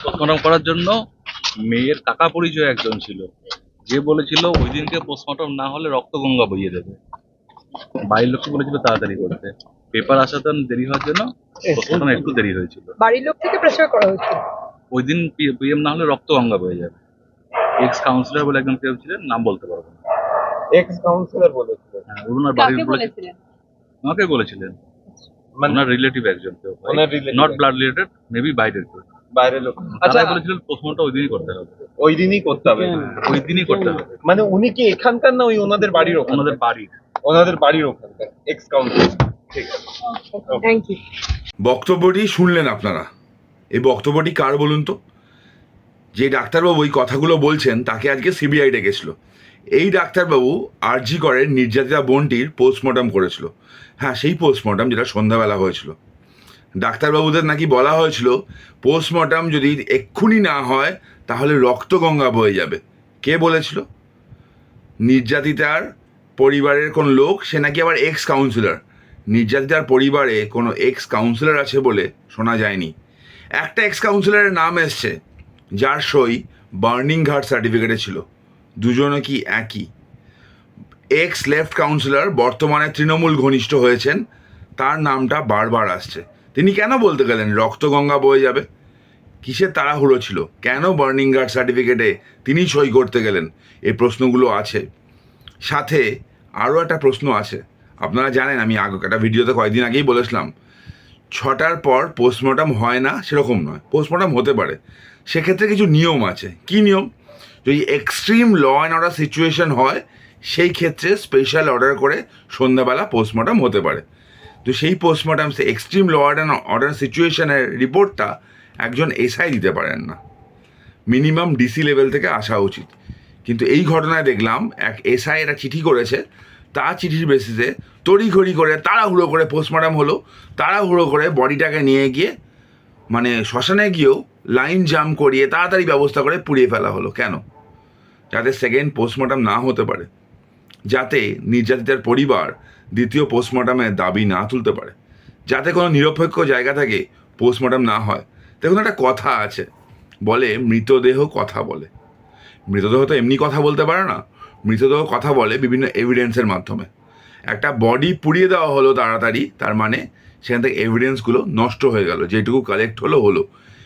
Post-mortem করার জন্য মেয়ের কাকা পরিচয় একজন ছিল। যে বলেছিল ওই দিনকে পোস্টমর্টম না হলে রক্ত গঙ্গা বইয়ে দেবে। বাড়ির লোককে বলেছিল তাড়াতাড়ি করতে। পেপার আসাতে দেরি হওয়ার জন্য পোস্টমর্টম একটু দেরি হয়েছিল। বাড়ির লোক থেকে প্রেসার করা হচ্ছে ওই দিন পিএম না হলে রক্ত গঙ্গা বয়ে যাবে। এক্স কাউন্সিলর বলে একজন কেউ ছিলেন নাম বলতে পারব না। এক্স কাউন্সিলর বলেছিলেন? হ্যাঁ ওনার বাড়ির বলেছিলেন? আমাকে বলেছিলেন। মানে ওনার রিলেটিভ একজন। কেউ নট ব্লাড রিলেটেড মেবি বাইরের কেউ বাইরের লোক। আচ্ছা বলেছিলেন পোস্টমর্টম ওই দিনই করতে হবে। ওই দিনই করতে হবে। ওই দিনই করতে হবে। মানে উনি কি এখানকার না ওই ওনাদের বাড়ির ওনাদের বাড়ির। ওনাদের বাড়ির ওখানকার এক্স ঠিক আছে। থ্যাংক ইউ বক্তব্যটি শুনলেন আপনারা। এই বক্তব্যটি কার বলুন তো? যে ডাক্তারবাবু এই কথাগুলো বলছেন তাকে আজকে সিবিআই ডেকেছিল এই ডাক্তারবাবু আরজি করেন নির্যাতিতা বোনটির পোস্টমর্টম করেছিল। হ্যাঁ সেই পোস্টমর্টম যেটা সন্ধ্যাবেলা হয়েছিল। ডাক্তারবাবুদের নাকি বলা হয়েছিল পোস্টমর্টম যদি এক্ষুনি না হয়, তাহলে রক্ত গঙ্গা বয়ে যাবে। কে বলেছিল? নির্যাতিতার পরিবারের কোন লোক, সে নাকি আবার এক্স কাউন্সিলর নির্যাতিতার পরিবারে কোনো এক্স কাউন্সিলর আছে বলে শোনা যায়নি। একটা এক্স কাউন্সিলরের নাম এসছে, যার সই বার্নিং ঘাট সার্টিফিকেটে ছিল। দুজনে কি একই? এক্স লেফট কাউন্সিলর বর্তমানে তৃণমূল ঘনিষ্ঠ হয়েছেন, তার নামটা বারবার আসছে। তিনি কেন বলতে গেলেন রক্তগঙ্গা বয়ে যাবে? কিসের তাড়াহুড়ো ছিল? কেন বার্নিং গার্ড সার্টিফিকেটে তিনি সই করতে গেলেন? এই প্রশ্নগুলো আছে। সাথে আরও একটা প্রশ্ন আছে। আপনারা জানেন, আমি আগে একটা ভিডিওতে কয়েকদিন আগেই বলেছিলাম, ছটার পর পোস্টমর্টম হয় না সেরকম নয়। পোস্টমর্টম হতে পারে। সেক্ষেত্রে কিছু নিয়ম আছে। কি নিয়ম? যদি extreme law and order situation হয়, সেই ক্ষেত্রে স্পেশাল অর্ডার করে সন্ধ্যাবেলা পোস্টমর্টম হতে পারে। তো সেই পোস্টমর্টম সে এক্সট্রিম ল অ্যান্ড অর্ডার সিচুয়েশনের রিপোর্টটা একজন এসআই দিতে পারেন না। মিনিমাম ডিসি লেভেল থেকে আসা উচিত। কিন্তু এই ঘটনায় দেখলাম, এক এসআই একটা চিঠি করেছে তার চিঠির বেসিসে তড়িঘড়ি করে, তাড়াহুড়ো করে পোস্টমর্টম হলো, তাড়াহুড়ো করে বডিটাকে নিয়ে গিয়ে মানে শ্মশানে গিয়েও লাইন জাম করিয়ে তাড়াতাড়ি ব্যবস্থা করে পুড়িয়ে ফেলা হলো। কেন? যাতে সেকেন্ড পোস্টমর্টম না হতে পারে। যাতে নির্যাতিতার পরিবার দ্বিতীয় পোস্টমর্টমের দাবি না তুলতে পারে। যাতে কোনো নিরপেক্ষ জায়গা থেকে পোস্টমর্টম না হয়। দেখুন, একটা কথা আছে। বলে মৃতদেহ কথা বলে। মৃতদেহ তো এমনি কথা বলতে পারে না। মৃতদেহ কথা বলে বিভিন্ন এভিডেন্সের মাধ্যমে। একটা বডি পুড়িয়ে দেওয়া হলো তাড়াতাড়ি, তার মানে সেখান থেকে এভিডেন্সগুলো নষ্ট হয়ে গেল, যেটুকু কালেক্ট হলো হলো।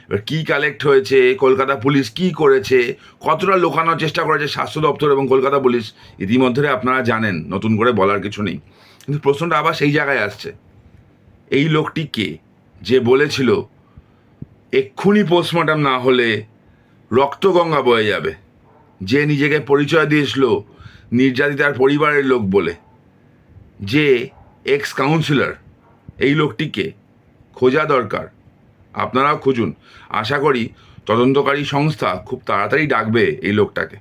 এবার কী কালেক্ট হয়েছে, কলকাতা পুলিশ কি করেছে, কতটা লোকানোর চেষ্টা করেছে স্বাস্থ্য দপ্তর এবং কলকাতা পুলিশ ইতিমধ্যে আপনারা জানেন, নতুন করে বলার কিছু নেই। কিন্তু প্রশ্নটা আবার সেই জায়গায় আসছে। এই লোকটি কে? যে বলেছিল, এক্ষুনি পোস্টমর্টম না হলে রক্তগঙ্গা বয়ে যাবে। যে নিজেকে পরিচয় দিয়েছিল নির্যাতিতার পরিবারের লোক বলে। যে এক্স কাউন্সিলর এই লোকটিকে খোঁজা দরকার। আপনারাও খুঁজুন। আশা করি তদন্তকারী সংস্থা খুব তাড়াতাড়ি ডাকবে এই লোকটাকে।